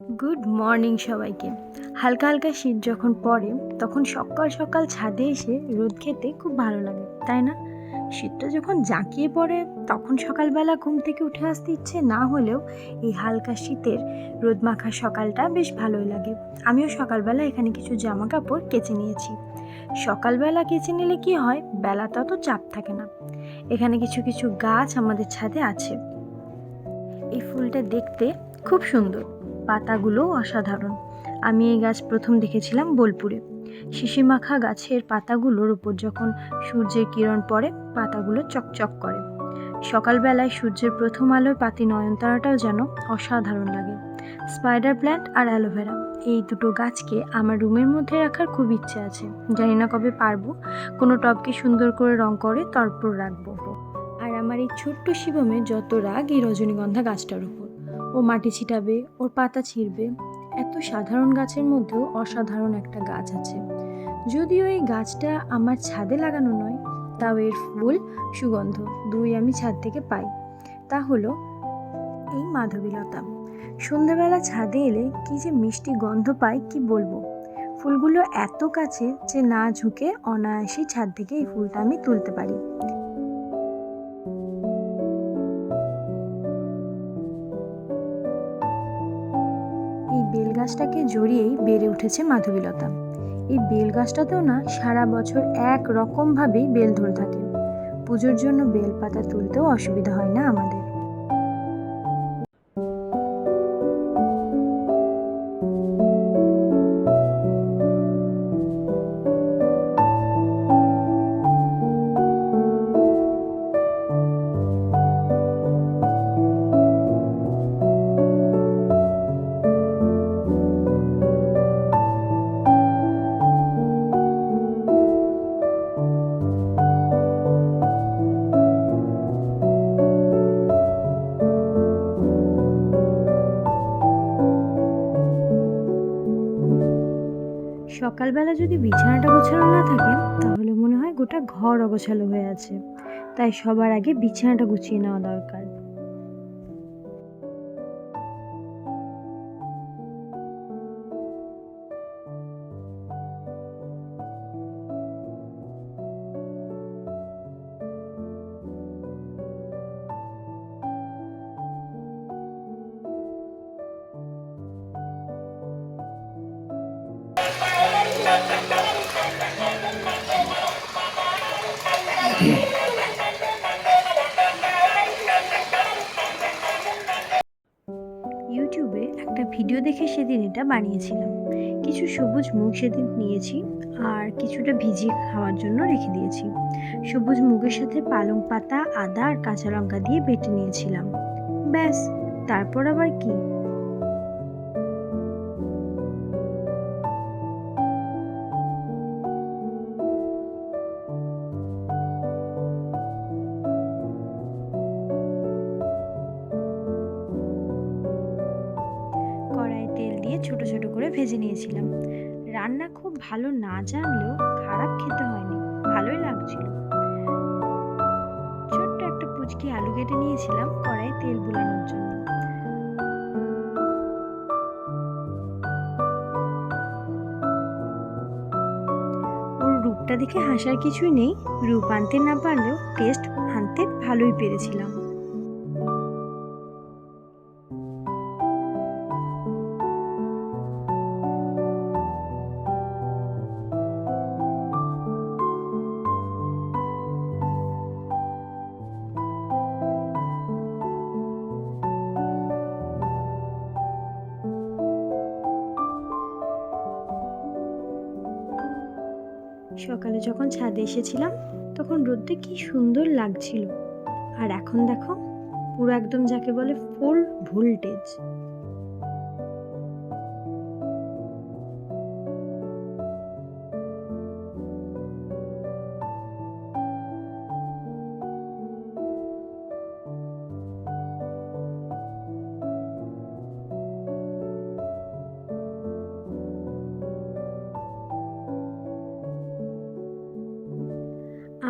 Good morning সবাইকে। হালকা হালকা শীত যখন পড়ে, তখন সকাল সকাল ছাদে এসে রোদ খেতে খুব ভালো লাগে, তাই না? শীতটা যখন জাঁকিয়ে পড়ে, তখন সকালবেলা ঘুম থেকে উঠে আসতে ইচ্ছে না হলেও এই হালকা শীতের রোদ মাখা সকালটা বেশ ভালোই লাগে। আমিও সকালবেলা এখানে কিছু জামা কাপড় কেচে নিয়েছি। সকালবেলা কেচে নিলে কি হয়? বেলা তত চাপ থাকে না। এখানে কিছু কিছু গাছ আমাদের ছাদে আছে। এই ফুলটা দেখতে খুব সুন্দর। পাতাগুলো অসাধারণ। আমি এই গাছ প্রথম দেখেছিলাম বোলপুরে। শিশি মাখা গাছের পাতাগুলোর উপর যখন সূর্যের কিরণ পড়ে, পাতাগুলো চকচক করে। সকালবেলায় সূর্যের প্রথম আলোয় পাতি নয়নতারাটাও যেন অসাধারণ লাগে। স্পাইডার প্ল্যান্ট আর অ্যালোভেরা, এই দুটো গাছকে আমার রুমের মধ্যে রাখার খুব ইচ্ছে আছে। জানি না কবে পারব, কোনো টবকে সুন্দর করে রং করে তারপর রাখব। আর আমার এই ছোট্ট শিবমের যত রাগ এই রজনীগন্ধা গাছটার উপর। ও মাটি ছিটাবে, ওর পাতা ছিঁড়বে। এত সাধারণ গাছের মধ্যেও অসাধারণ একটা গাছ আছে। যদিও এই গাছটা আমার ছাদে লাগানো নয়, তাও এর ফুল সুগন্ধ দুই আমি ছাদ থেকে পাই। তা হলো এই মাধবীলতা। সন্ধেবেলা ছাদে এলে কি যে মিষ্টি গন্ধ পাই, কি বলব? ফুলগুলো এত কাছে যে না ঝুঁকে অনায়াসেই ছাদ থেকে এই ফুলটা আমি তুলতে পারি। গাছটাকে জড়িয়েই বেড়ে উঠেছে মাধবীলতা। এই বেল গাছটাতেও না সারা বছর এক রকমভাবেই বেল ধরে থাকে। পুজোর জন্য বেল পাতা তুলতেও অসুবিধা হয় না আমাদের। সকালবেলা যদি বিছানাটা গোছানো না থাকে, তাহলে মনে হয় গোটা ঘর অগোছালো হয়ে আছে। তাই সবার আগে বিছানাটা গুছিয়ে নেওয়া দরকার। এটা বানিয়েছিলাম। কিছু সবুজ মুগ সেদিন নিয়েছি আর কিছুটা ভিজিয়ে খাওয়ার জন্য রেখে দিয়েছি। সবুজ মুগের সাথে পালং পাতা, আদা আর কাঁচা লঙ্কা দিয়ে বেটে নিয়েছিলাম। ব্যাস, তারপর আবার কি? ছোট ছোট করে ভেজে নিয়েছিলাম। রান্না খুব ভালো না জানলেও খারাপ খেতে হয়নি, ভালোই লাগছিল। ছোট্ট একটা পুচকি আলু কেটে নিয়েছিলাম কড়াই তেল বুলানোর জন্য। ওর রূপটা দেখে হাসার কিছুই নেই। রূপ আনতে না পারলেও টেস্ট আনতে ভালোই পেরেছিলাম। সকালে যখন ছাদে এসেছিলাম, তখন রোদটা কি সুন্দর লাগছিল। আর এখন দেখো, পুরো একদম যাকে বলে ফুল ভোল্টেজ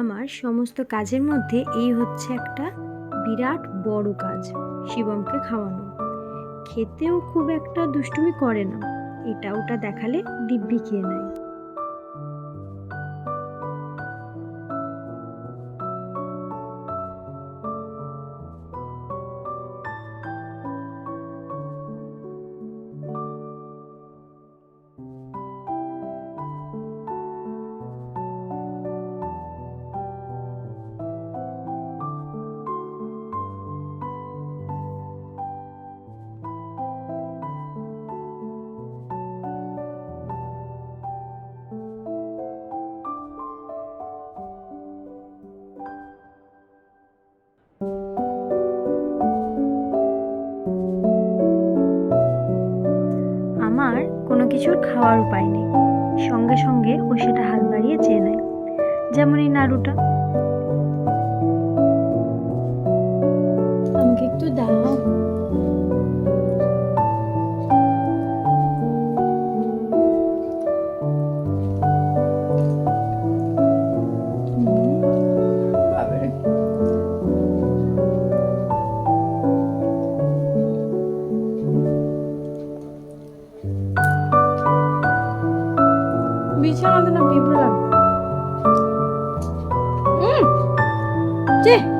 আমার সমস্ত কাজের মধ্যে এই হচ্ছে একটা বিরাট বড় কাজ, শিবমকে খাওয়ানো। খেতেও খুব একটা দুষ্টুমি করে না। এটা ওটা দেখালে দিব্যি খেয়ে নেয়। কিছুর খাওয়ার উপায় নেই। সঙ্গে সঙ্গে ও সেটা হাত বাড়িয়ে চেয়ে নেয়। যেমন এই নাড়ুটা। আমাকে একটু দাও। Сейчас надо нам выбрать. Ммм, где?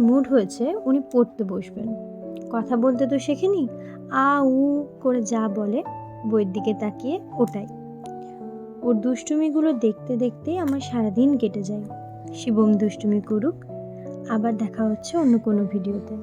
মুড হয়েছে, উনি পড়তে বসবেন। কথা বলতে তো শেখেনি, আ, উ, করে যা বলে, বইয়ের দিকে তাকিয়ে ওটাই। ওর দুষ্টুমিগুলো দেখতে দেখতে আমার সারাদিন কেটে যায়। শিবম দুষ্টুমি করুক, আবার দেখা হচ্ছে অন্য কোনো ভিডিওতে।